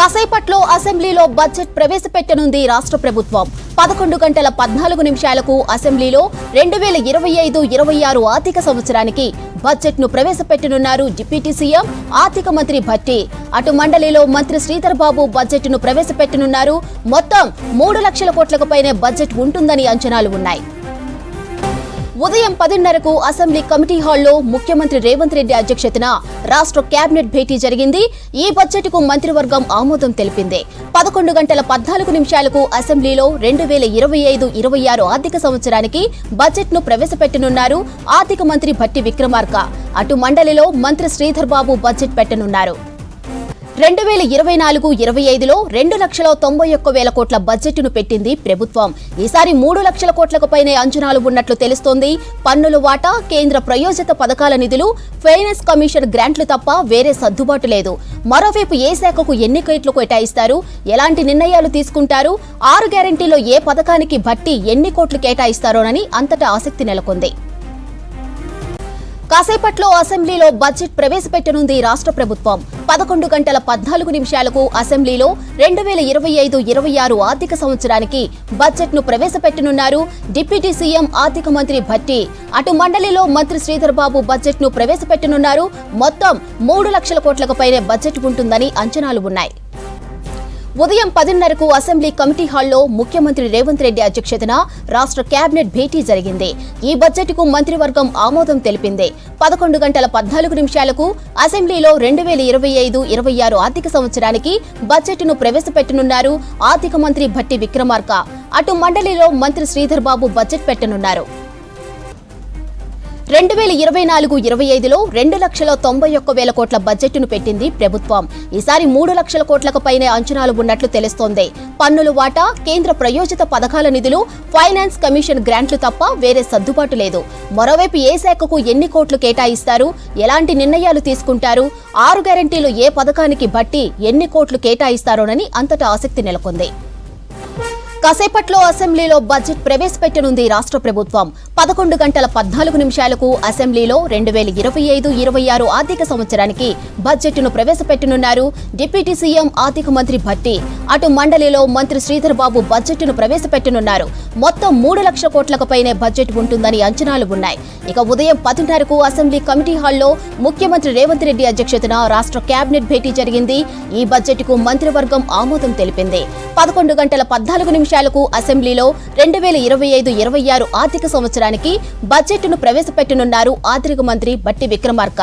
కాసేపట్లో అసెంబ్లీలో బడ్జెట్ ప్రవేశపెట్టనుంది రాష్ట్ర ప్రభుత్వం. పదకొండు గంటల పద్నాలుగు నిమిషాలకు అసెంబ్లీలో రెండు వేల ఇరవై ఐదు ఇరవై ఆరు ఆర్థిక సంవత్సరానికి బడ్జెట్ను ప్రవేశపెట్టనున్నారు డిప్యూటీ సీఎం ఆర్థిక మంత్రి భట్టి. అటు మండలిలో మంత్రి శ్రీధర్ బాబు బడ్జెట్ను ప్రవేశపెట్టనున్నారు. మొత్తం మూడు లక్షల కోట్లకు పైనే బడ్జెట్ ఉంటుందని అంచనాలు ఉన్నాయి. ఉదయం పదిన్నరకు అసెంబ్లీ కమిటీ హాల్లో ముఖ్యమంత్రి రేవంత్ రెడ్డి అధ్యక్షతన రాష్ట్ర కేబినెట్ భేటీ జరిగింది. ఈ బడ్జెట్కు మంత్రివర్గం ఆమోదం తెలిపింది. పదకొండు గంటల పద్నాలుగు నిమిషాలకు అసెంబ్లీలో రెండు వేల ఇరవై ఐదు ఇరవై ఆరు ఆర్థిక సంవత్సరానికి బడ్జెట్ను ప్రవేశపెట్టనున్నారు ఆర్థిక మంత్రి భట్టి విక్రమార్క. అటు మండలిలో మంత్రి శ్రీధర్ బాబు బడ్జెట్ పెట్టనున్నారు. రెండు వేల ఇరవై నాలుగు ఇరవై ఐదులో రెండు లక్షల తొంభై ఒక్క వేల కోట్ల బడ్జెట్ను పెట్టింది ప్రభుత్వం. ఈసారి మూడు లక్షల కోట్లకు పైనే అంచనాలు ఉన్నట్లు తెలుస్తోంది. పన్నుల వాటా కేంద్ర ప్రయోజిత పథకాల నిధులు ఫైనాన్స్ కమిషన్ గ్రాంట్లు తప్ప వేరే సర్దుబాటు లేదు. మరోవైపు ఏ శాఖకు ఎన్ని కోట్లు కేటాయిస్తారు? ఎలాంటి నిర్ణయాలు తీసుకుంటారు? ఆరు గ్యారంటీలో ఏ పథకానికి బట్టి ఎన్ని కోట్లు కేటాయిస్తారోనని అంతటా ఆసక్తి నెలకొంది. కాసేపట్లో అసెంబ్లీలో బడ్జెట్ ప్రవేశపెట్టనుంది రాష్ట్ర ప్రభుత్వం. పదకొండు గంటల పద్నాలుగు నిమిషాలకు అసెంబ్లీలో రెండు వేల ఇరవై ఐదు ఇరవై ఆరు ఆర్థిక సంవత్సరానికి బడ్జెట్ను ప్రవేశపెట్టనున్నారు డిప్యూటీ సీఎం ఆర్థిక మంత్రి భట్టి. అటు మండలిలో మంత్రి శ్రీధర్ బాబు బడ్జెట్ను ప్రవేశపెట్టనున్నారు. మొత్తం మూడు లక్షల కోట్లకు పైనే బడ్జెట్ ఉంటుందని అంచనాలు ఉన్నాయి. ఉదయం పదిన్నరకు అసెంబ్లీ కమిటీ హాల్లో ముఖ్యమంత్రి రేవంత్ రెడ్డి అధ్యక్షతన రాష్ట్ర కేబినెట్ భేటీ జరిగింది. ఈ బడ్జెట్కు మంత్రివర్గం ఆమోదం తెలిపింది. పదకొండు గంటల పద్నాలుగు నిమిషాలకు అసెంబ్లీలో రెండు వేల ఇరవై ఐదు ఇరవై ఆరు ఆర్థిక సంవత్సరానికి బడ్జెట్ను ప్రవేశపెట్టనున్నారు ఆర్థిక మంత్రి భట్టి విక్రమార్క. అటు మండలిలో మంత్రి శ్రీధర్ బాబు బడ్జెట్ పెట్టనున్నారు. రెండు వేల ఇరవై నాలుగు ఇరవై ఐదులో రెండు లక్షల తొంభై ఒక్క వేల కోట్ల బడ్జెట్ను పెట్టింది ప్రభుత్వం. ఈసారి మూడు లక్షల కోట్లకు పైనే అంచనాలు ఉన్నట్లు తెలుస్తోంది. పన్నుల వాటా కేంద్ర ప్రయోజిత పథకాల నిధులు ఫైనాన్స్ కమిషన్ గ్రాంట్లు తప్ప వేరే సర్దుబాటు లేదు. మరోవైపు ఏ శాఖకు ఎన్ని కోట్లు కేటాయిస్తారు ఎలాంటి నిర్ణయాలు తీసుకుంటారు ఆరు గ్యారంటీలు ఏ పథకానికి బట్టి ఎన్ని కోట్లు కేటాయిస్తారోనని అంతటా ఆసక్తి నెలకొంది. కాసేపట్లో అసెంబ్లీలో బడ్జెట్ ప్రవేశపెట్టనుంది రాష్ట్ర ప్రభుత్వం. పదకొండు గంటల పద్నాలుగు నిమిషాలకు అసెంబ్లీలో రెండు వేల ఇరవై ఐదు ఇరవై ఆరు ఆర్థిక సంవత్సరానికి బడ్జెట్ను ప్రవేశపెట్టనున్నారు డిప్యూటీ సీఎం ఆర్థిక మంత్రి భట్టి. అటు మండలిలో మంత్రి శ్రీధర్ బాబు బడ్జెట్ను ప్రవేశపెట్టనున్నారు. మొత్తం మూడు లక్షల కోట్లకు పైనే బడ్జెట్ ఉంటుందని అంచనాలు ఉన్నాయి. ఇక ఉదయం పదిన్నరకు అసెంబ్లీ కమిటీ హాల్లో ముఖ్యమంత్రి రేవంత్ రెడ్డి అధ్యక్షతన రాష్ట్ర కేబినెట్ భేటీ జరిగింది. ఈ బడ్జెట్కు మంత్రివర్గం ఆమోదం తెలిపింది. పదకొండు గంటల పద్నాలుగు నిమిషాలకు అసెంబ్లీలో రెండు వేల ఇరవై ఐదు ఇరవై ఆరు ఆర్థిక సంవత్సరానికి బడ్జెట్ను ప్రవేశపెట్టనున్నారు ఆర్థిక మంత్రి బట్టి విక్రమార్క.